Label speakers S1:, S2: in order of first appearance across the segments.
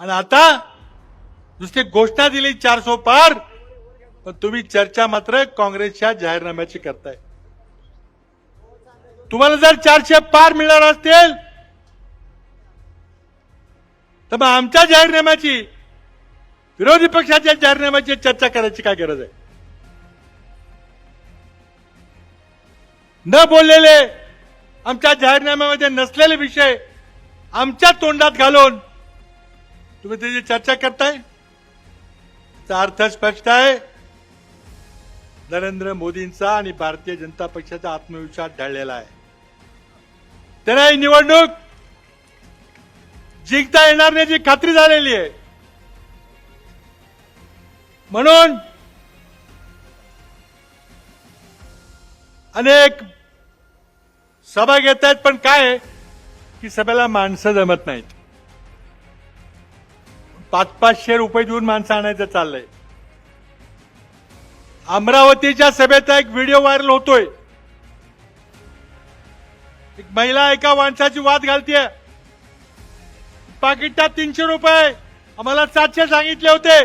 S1: आणि आता नुसती घोषणा दिली चार सो पार पण तुम्ही चर्चा मात्र काँग्रेसच्या जाहीरनाम्याची करताय. तुम्हाला जर चारशे पार मिळणार असतील तर मग आमच्या जाहीरनाम्याची विरोधी पक्षाच्या जाहीरनाम्याची चर्चा करायची काय गरज आहे? न बोललेले आमच्या जाहीरनाम्यामध्ये नसलेले विषय आमच्या तोंडात घालून तुम्ही त्याची चर्चा करताय? त्याचा अर्थ स्पष्ट आहे. नरेंद्र मोदींचा आणि भारतीय जनता पक्षाचा आत्मविश्वास ढळलेला आहे. त्यांना ही निवडणूक जिंकता येणार नाही खात्री झालेली आहे. म्हणून अनेक सभा घेत आहेत पण काय की सभेला माणसं जमत नाहीत. पाच पाचशे रुपये देऊन माणसं आणायचं चाललंय. अमरावतीच्या सभेचा एक व्हिडिओ व्हायरल होतोय. एक महिला एका माणसाची वाद घालतीये. पाकिटात तीनशे रुपये. आम्हाला सातशे सांगितले होते.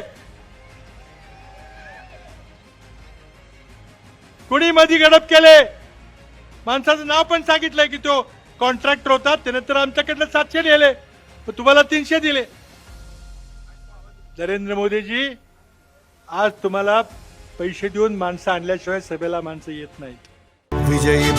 S1: कुणी मधी गडप केले? माणसाचं नाव पण सांगितलंय की तो कॉन्ट्रॅक्टर होता. त्याने तर आमच्याकडनं सातशे लिहिले तुम्हाला तीनशे दिले. नरेंद्र मोदीजी आज तुम्हाला पैसे देऊन माणसं आणल्याशिवाय सभेला माणसं येत नाहीत
S2: विजयी